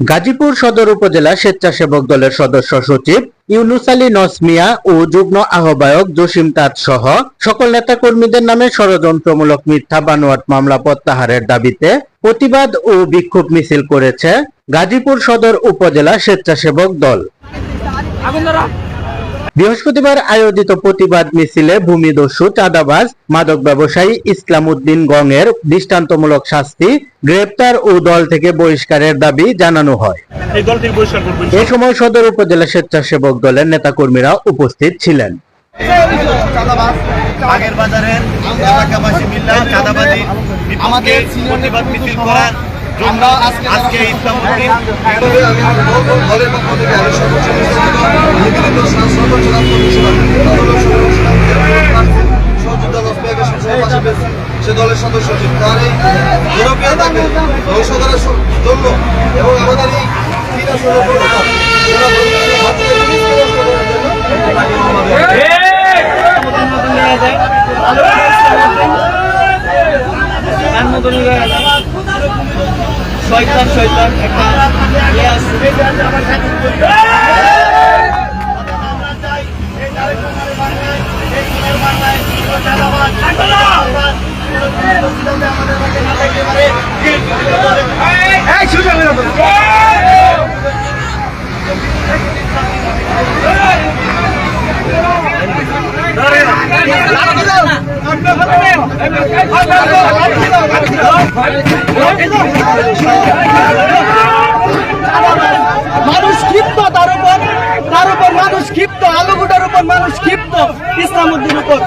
গাজীপুর সদর উপজেলা স্বেচ্ছাসেবক দলের সদস্য সচিব ইউনুস আলী নসমিয়া ও যুগ্ম আহ্বায়ক জসিম তাজ সহ সকল নেতাকর্মীদের নামে ষড়যন্ত্রমূলক মিথ্যা বানোয়াট মামলা প্রত্যাহারের দাবিতে প্রতিবাদ ও বিক্ষোভ মিছিল করেছে গাজীপুর সদর উপজেলা স্বেচ্ছাসেবক দল। বৃহস্পতিবার আয়োজিত প্রতিবাদ মিছিলে ভূমিদস্যু চাঁদাবাজ মাদক ব্যবসায়ী ইসলাম উদ্দিন গঙের দৃষ্টান্তমূলক শাস্তি গ্রেপ্তার ও দল থেকে বহিষ্কারের দাবি জানানো হয়। এ সময় সদর উপজেলা স্বেচ্ছাসেবক দলের নেতাকর্মীরা উপস্থিত ছিলেন। আগের বাজারের এলাকাবাসী মিল্লা চাঁদাবাজি বিপক্ষে প্রতিবাদ মিছিল করার জন্য আজকে ইসলামউদ্দিন দলের পক্ষ থেকে সে দলের সদস্য ছিল তার এই ধ্বংস করার স- জন্য এবং আমাদের এই তিন আসনের প্রবণতা, এরা ভবিষ্যতে ভারতের বিস্তার নষ্ট করার জন্য তাকে আমাদের শয়তান শয়তান একটা ইয়ে আছে। মানুষ ক্ষিপ্ত তার উপর তার উপর মানুষ ক্ষিপ্ত ইসলামুদ্দিন উপর।